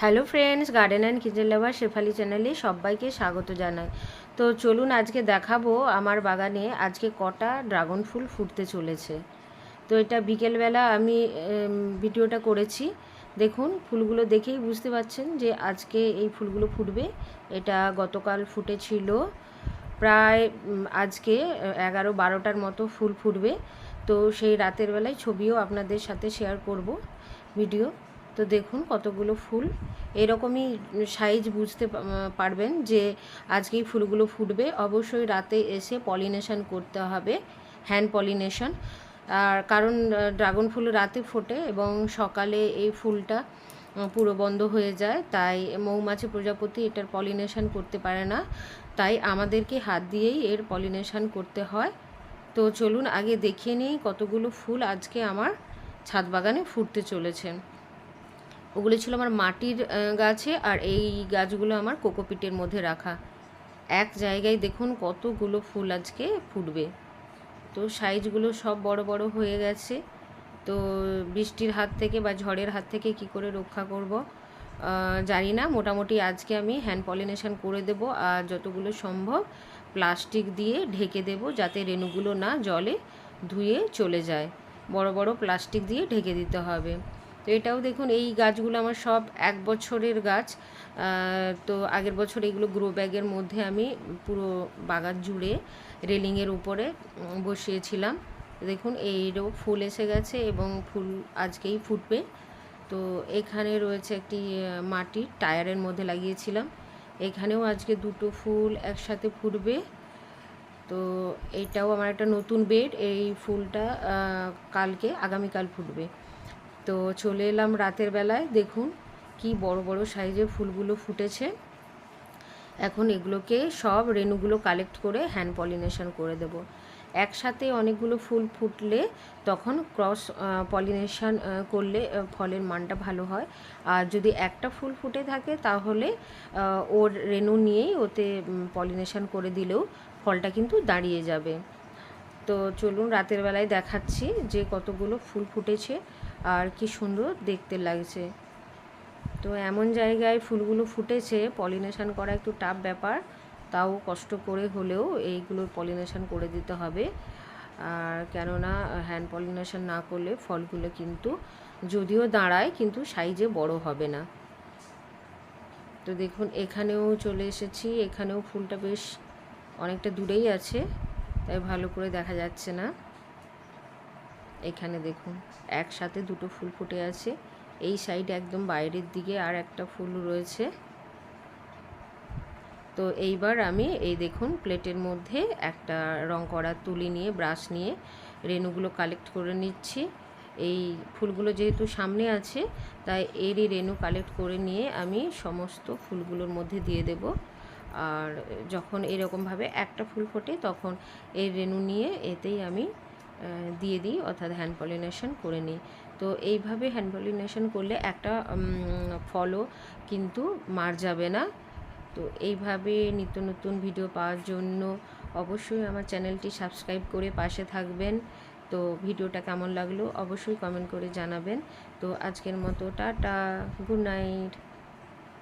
Hello friends, garden and kitchen lover Shefali চ্যানেলে সবাইকে স্বাগত জানাই। তো চলুন আজকে দেখাবো আমার বাগানে আজকে কটা ড্রাগন ফুল ফুটতে চলেছে। তো এটা বিকেলবেলা আমি ভিডিওটা করেছি। দেখুন, ফুলগুলো দেখেই বুঝতে পারছেন যে আজকে এই ফুলগুলো ফুটবে। এটা গতকাল ফুটেছিল প্রায় আজকে এগারো বারোটার মতো ফুল ফুটবে। তো সেই রাতের বেলায় ছবিও আপনাদের সাথে শেয়ার করব ভিডিও। তো দেখুন কতগুলো ফুল। এরকমই সাইজ বুঝতে পারবেন যে আজকেই ফুলগুলো ফুটবে। অবশ্যই রাতে এসে পলিনেশন করতে হবে, হ্যান্ড পলিনেশন। আর কারণ ড্রাগন ফুল রাতে ফোটে এবং সকালে এই ফুলটা পুরো বন্ধ হয়ে যায়। তাই মৌমাছি প্রজাপতি এটার পলিনেশন করতে পারে না। তাই আমাদেরকে হাত দিয়েই এর পলিনেশন করতে হয়। তো চলুন আগে দেখিয়ে নিই কতগুলো ফুল আজকে আমার ছাদ বাগানে ফুটতে চলেছে। ওগুলো ছিল আমার মাটির গাছে আর এই গাছগুলো আমার কোকোপিটের মধ্যে রাখা। এক জায়গায় দেখুন কতগুলো ফুল আজকে ফুটবে। তো সাইজগুলো সব বড় বড় হয়ে গেছে। তো বৃষ্টির হাত থেকে বা ঝড়ের হাত থেকে কি করে রক্ষা করব জানি না। মোটামুটি আজকে আমি হ্যান্ড পলিনেশন করে দেব আর যতগুলো সম্ভব প্লাস্টিক দিয়ে ঢেকে দেব যাতে রেণুগুলো না জলে ধুয়ে চলে যায়। বড় বড় প্লাস্টিক দিয়ে ঢেকে দিতে হবে। তো এটাও দেখুন, এই গাছগুলো আমার সব এক বছরের গাছ। তো আগের বছর এগুলো গ্রো ব্যাগের মধ্যে আমি পুরো বাগান জুড়ে রেলিংয়ের উপরে বসিয়েছিলাম। দেখুন, এইরও ফুল এসে গেছে এবং ফুল আজকেই ফুটবে। তো এখানে রয়েছে একটি মাটির টায়ারের মধ্যে লাগিয়েছিলাম। এখানেও আজকে দুটো ফুল একসাথে ফুটবে। তো এটাও আমার একটা নতুন বেড এই ফুলটা কালকে, আগামীকাল ফুটবে। তো চলে এলাম রাতের বেলায়, দেখুন কি বড় বড় সাইজের ফুলগুলো ফুটেছে। এখন এগুলোকে সব রেণুগুলো কালেক্ট করে হ্যান্ড পলিনেশন করে দেব। একসাথে অনেকগুলো ফুল ফুটলে তখন ক্রস পলিনেশন করলে ফলের মানটা ভালো হয়। আর যদি একটা ফুল ফুটে থাকে তাহলে ওর রেণু নিয়েই ওতে পলিনেশন করে দিলেও ফলটা কিন্তু দাঁড়িয়ে যাবে। তো চলুন রাতের বেলায় দেখাচ্ছি যে কতগুলো ফুল ফুটেছে। আর কি সুন্দর দেখতে লাগছে। তো এমন জায়গায় ফুলগুলো ফুটেছে, পলিনেশান করা একটু টাফ ব্যাপার, তাও কষ্ট করে হলেও এইগুলো পলিনেশান করে দিতে হবে। আর কেননা হ্যান্ড পলিনেশন না করলে ফলগুলো কিন্তু, যদিও দাঁড়ায়, কিন্তু সাইজে বড় হবে না। তো দেখুন, এখানেও চলে এসেছি, এখানেও ফুলটা বেশ অনেকটা দূরেই আছে, তাই ভালো করে দেখা যাচ্ছে না। এখানে দেখুন, একসাথে দুটো ফুল ফুটে আছে। এই সাইড একদম বাইরের দিকে আর একটা ফুল রয়েছে। তো এইবার আমি এই দেখুন প্লেটের মধ্যে একটা রং করা তুলি নিয়ে ব্রাশ নিয়ে রেণুগুলো কালেক্ট করে নিচ্ছি। এই ফুলগুলো যেহেতু সামনে আছে, তাই এরই রেণু কালেক্ট করে নিয়ে আমি সমস্ত ফুলগুলোর মধ্যে দিয়ে দেব। আর যখন এরকমভাবে একটা ফুল ফোটে, তখন এই রেণু নিয়ে এতেই আমি দিয়ে দিই, অর্থাৎ হ্যান্ড পলিনেশন করে নিই। তো এইভাবে হ্যান্ড পলিনেশন করলে একটা ফলও কিন্তু মার যাবে না। তো এইভাবে নিত্য নতুন ভিডিও পাওয়ার জন্য অবশ্যই আমার চ্যানেলটি সাবস্ক্রাইব করে পাশে থাকবেন। তো ভিডিওটা কেমন লাগল অবশ্যই কমেন্ট করে জানাবেন। তো আজকের মতো, টাটা গুড নাইট